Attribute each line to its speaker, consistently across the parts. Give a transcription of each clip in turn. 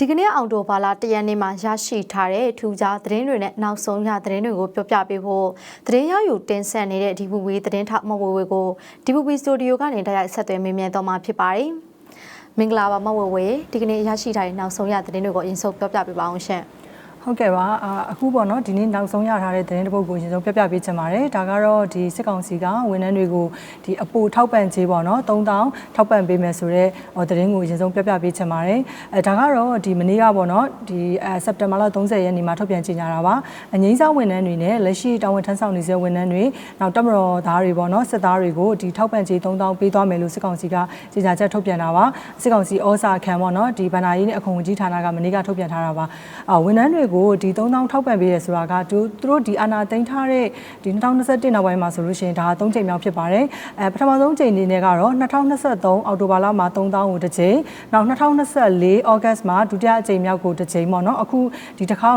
Speaker 1: ဒီကနေ့အောင်တိုဘာလတရက်နေ့မှာရရှိထားတဲ့ထူးခြားသတင်းတွေနဲ့နောက်ဆုံးရသတင်းတွေကိုပြောပြပေးဖို့သတင်းရယူတင်ဆက်နေတဲ့ဒီဘူဝေးသတင်းထောက်မဝေဝေကိုဒီဘူဝေးစတူဒီယိုကနေတိုက်ရိုက်ဆက်သွယ်မေးမြန်းတော့မှာဖြစ်ပါတယ်။မင်္ဂလာပါမဝေဝေဒီကနေ့ရရှိထားတဲ့နောက်ဆုံးရသတင်းတွေကိုအရင်ဆုံးပြောပြပေးပါအောင်ရှင်။
Speaker 2: ဟုတ်ကဲ့ပါအာအခုပေါ့နော်ဒီနေ့နောက်ဆုံးရထားတဲ့သတင်းတစ်ပုဒ်ကိုအရင်ဆုံးပြပြပေးချင်ပါတယ်ဒါကတော့ဒီစစ်ကောင်စီကဝန်ထမ်းတွေကိုဒီအပိုထောက်ပံ့ကြေးပေါ့နော်3000ထောက်ပံ့ပေးမယ်ဆိုတော့ဟောသတင်းကိုအရင်ဆုံးပြပြပေးချင်ပါတယ်အဲဒါကတော့ဒီမနေ့ကပေါ့နော်ဒီအဲစက်တင်ဘာလ30ရက်နေ့မှာထုတ်ပြန်ကြေညာတာပါအငိမ့်စားဝန်ထမ်းတွေနဲ့လက်ရှိတာဝန်ထမ်းဆောင်နေတဲ့ဝန်ထမ်းတွေနောက်တပ်မတော်သားတွေပေါ့နော်စစ်သားတွေကိုဒီထောက်ပံ့ကြေး3000ပေးသွားမယ်လို့စစ်ကောင်စီကကြေညာချက်ထုတ်ပြန်တာပါစစ်ကောင်စီဩစာခံပေါ့နော်ဒီဗန္ဒာရေးနဲ့အခွန်ဝန်ကြီးဌာနကမနေ့ကထုတ်ပြန်ထားတာပါအာဝန်ထမ်းတွေကိုဒီ3000ထောက်ပံ့ပေးရဆိုတာကသူတို့ဒီအာနာသိမ်းထားတဲ့ဒီ2021နောက်ပိုင်းမှာဆိုလို့ရှိရင်ဒါ၃ချိန်မြောက်ဖြစ်ပါတယ်အဲပထမဆုံးချိန်အနေနဲ့ကတော့2023အောက်တိုဘာလမှာ3000ကိုတစ်ချိန်နောက်2024ဩဂတ်မှာဒုတိယအချိန်မြောက်ကိုတစ်ချိန်ပေါ့နော်အခုဒီတစ်ခါ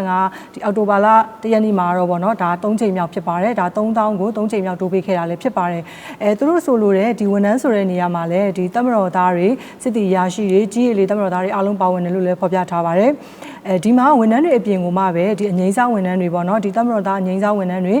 Speaker 2: 2025ဒီအောက်တိုဘာလတရက်နေ့မှာတော့ပေါ့နော်ဒါ၃ချိန်မြောက်ဖြစ်ပါတယ်ဒါ3000ကို၃ချိန်မြောက်တိုးပေးခဲ့တာလည်းဖြစ်ပါတယ်အဲသူတို့ဆိုလိုတဲ့ဒီဝန်ထမ်းဆိုတဲ့နေရာမှာလည်းဒီတမတော်သားတွေစစ်တီရာရှိတွေကြီးရည်လေးတမတော်သားတွေအားလုံးပါဝင်တယ်လို့လည်းဖော်ပြထားပါတယ် အဲဒီမှာဝန်ထမ်းတွေအပြင်ကိုမှပဲဒီအငိမ့်စားဝန်ထမ်းတွေပေါ့နော်ဒီတမတော်သားအငိမ့်စားဝန်ထမ်းတွေ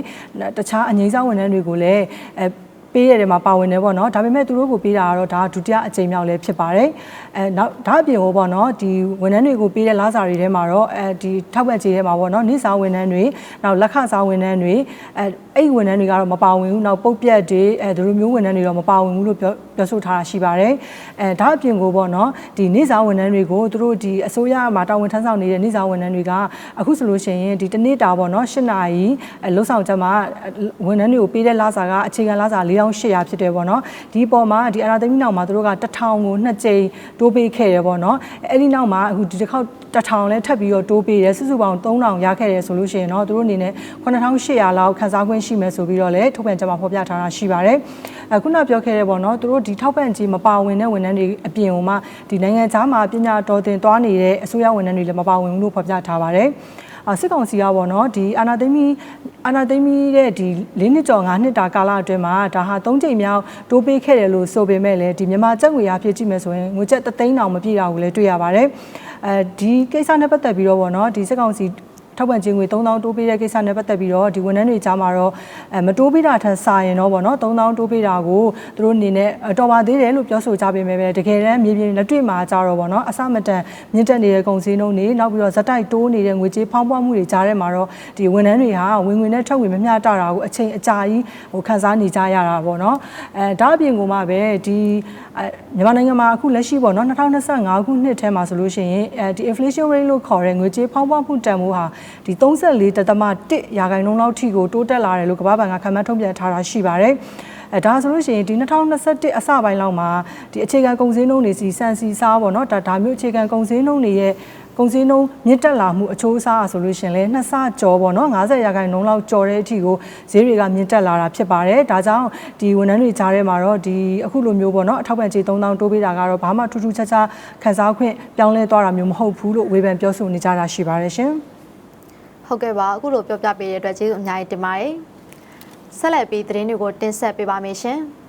Speaker 2: တခြားအငိမ့်စားဝန်ထမ်းတွေကိုလည်းအဲ ပေးရတယ်မှာပါဝင်တယ်ပေါ့နော်ဒါပေမဲ့သူတို့ကိုပေးတာကတော့ဒါဒုတိယအကြိမ်မြောက်လည်းဖြစ်ပါတယ်အဲနောက်ဒါအပြင်ကိုပေါ့နော်ဒီဝန်ထမ်းတွေကိုပေးတဲ့လစာတွေထဲမှာတော့အဲဒီထောက်ပံ့ကြေးထဲမှာပေါ့နော်နေ့စားဝန်ထမ်းတွေနောက်လက်ခစားဝန်ထမ်းတွေအဲအဲ့ဒီဝန်ထမ်းတွေကတော့မပါဝင်ဘူးနောက်ပုတ်ပြက်တွေအဲသူတို့မျိုးဝန်ထမ်းတွေတော့မပါဝင်ဘူးလို့ပြောပြောဆိုထားတာရှိပါတယ်အဲဒါအပြင်ကိုပေါ့နော်ဒီနေ့စားဝန်ထမ်းတွေကိုသူတို့ဒီအစိုးရမှာတာဝန်ထမ်းဆောင်နေတဲ့နေ့စားဝန်ထမ်းတွေကအခုဆိုလို့ရှိရင်ဒီတနေ့တာပေါ့နော်၈နာရီအဲလှုပ်ဆောင်ချက်မှာဝန်ထမ်းတွေကိုပေးတဲ့လစာကအခြေခံလစာ4800ဖြစ်တယ်ပေါ့နော်ဒီပေါ်မှာဒီအရာသိမ်းနောက်မှာသူတို့က1000ကိုနှစ်ကြိမ်တိုးပေးခဲ့တယ်ပေါ့နော်အဲ့ဒီနောက်မှာအခုဒီတစ်ခေါက်1000လဲထပ်ပြီးတော့တိုးပေးတယ်စုစုပေါင်း3000ရခဲ့တယ်ဆိုလို့ရှိရင်တော့သူတို့အနေနဲ့9800လောက်ခန်းစားခွင့်ရှိမယ်ဆိုပြီးတော့လည်းထုတ်ပြန်ချက်မှာဖော်ပြထားတာရှိပါတယ်အခုနပြောခဲ့တဲ့ပေါ့နော်သူတို့ဒီထောက်ပံ့ကြေးမပါဝင်တဲ့ဝန်ထမ်းတွေအပြင်ဟိုမှဒီနိုင်ငံခြားမှာပညာတော်သင်သွားနေတဲ့အစိုးရဝန်ထမ်းတွေလည်းမပါဝင်ဘူးလို့ဖော်ပြထားပါတယ်အ စစ်ကောင်စီကပေါ့နော်ဒီအာနာသိမီအာနာသိမီတဲ့ဒီ၄နှစ်ကျော်၅နှစ်တာကာလအတွင်းမှာဒါဟာ၃ချိန်မြောက်တိုးပေးခဲ့တယ်လို့ဆိုပေမဲ့လည်းဒီမြန်မာကျပ်ငွေအားဖြည့်ကြည့်မယ်ဆိုရင်ငွေကျပ်3သိန်းတောင်မပြည့်တာကိုလည်းတွေ့ရပါတယ်အဲဒီကိစ္စနဲ့ပတ်သက်ပြီးတော့ပေါ့နော်ဒီစစ်ကောင်စီ ထောက်ပံ့ခြင်းငွေ3000တိုးပေးတဲ့ကိစ္စနဲ့ပတ်သက်ပြီးတော့ဒီဝန်ထမ်းတွေကြားမှာတော့အဲမတိုးပေးတာထက်စာရင်တော့ဗောနော်3000တိုးပေးတာကိုသူတို့အနေနဲ့တော်ပါသေးတယ်လို့ပြောဆိုကြပေမဲ့ပဲတကယ်တမ်းမြေပြင်လက်တွေ့မှာကြတော့ဗောနော်အစမတန်မြင့်တက်နေတဲ့ကုန်စည်နှုန်းတွေနောက်ပြီးတော့ဇက်တိုက်တိုးနေတဲ့ငွေကြေးဖောင်းပွားမှုတွေကြားထဲမှာတော့ဒီဝန်ထမ်းတွေဟာဝင်ငွေနဲ့ထွက်ငွေမမျှတတာကိုအချိန်အကြာကြီးဟိုခန်းစားနေကြရတာဗောနော်အဲဒါအပြင်ကမှပဲဒီမြန်မာနိုင်ငံမှာအခုလက်ရှိဗောနော်2025ခုနှစ်ထဲမှာဆိုလို့ရှိရင်အဲဒီ inflation rate လို့ခေါ်တဲ့ငွေကြေးဖောင်းပွားမှုတန်ဖိုးဟာဒီ34.1ရာခိုင်နှုန်းလောက်ထိကိုတိုးတက်လာတယ်လို့ကမ္ဘာ့ဘဏ်ကခန့်မှန်းထုတ်ပြန်ထားတာရှိပါတယ်အဲဒါဆိုလို့ရှိရင်ဒီ2021အစပိုင်းလောက်မှာဒီအခြေခံကုန်စည်နှုန်းတွေစီစံစီစားပေါ့နော်ဒါဒါမျိုးအခြေခံကုန်စည်နှုန်းတွေရဲ့ကုန်စည်နှုန်းမြင့်တက်လာမှုအချိုးအစားဆိုလို့ရှင်လဲနှစ်ဆကျော်ပေါ့နော်90ရာခိုင်နှုန်းလောက်ကျော်တဲ့အထိကိုဈေးတွေကမြင့်တက်လာတာဖြစ်ပါတယ်ဒါကြောင့်ဒီဝန်ထမ်းတွေကြားထဲမှာတော့ဒီအခုလိုမျိုးပေါ့နော်အထောက်ပံ့ကြေး3000တိုးပေးတာကတော့ဘာမှထူးထူးခြားခြားခန်းစားခွင့်ပြောင်းလဲသွားတာမျိုးမဟုတ်ဘူးလို့ဝေဖန်ပြောဆိုနေကြတာရှိပါတယ်ရှင်
Speaker 1: ဟုတ်ကဲ့ပါအခုလိုပြောပြပေးတဲ့အတွက်ကျေးဇူးအများကြီးတင်ပါတယ်ဆက်လက်ပြီးသတင်းတွေကိုတင်ဆက်ပေးပါမယ်ရှင်။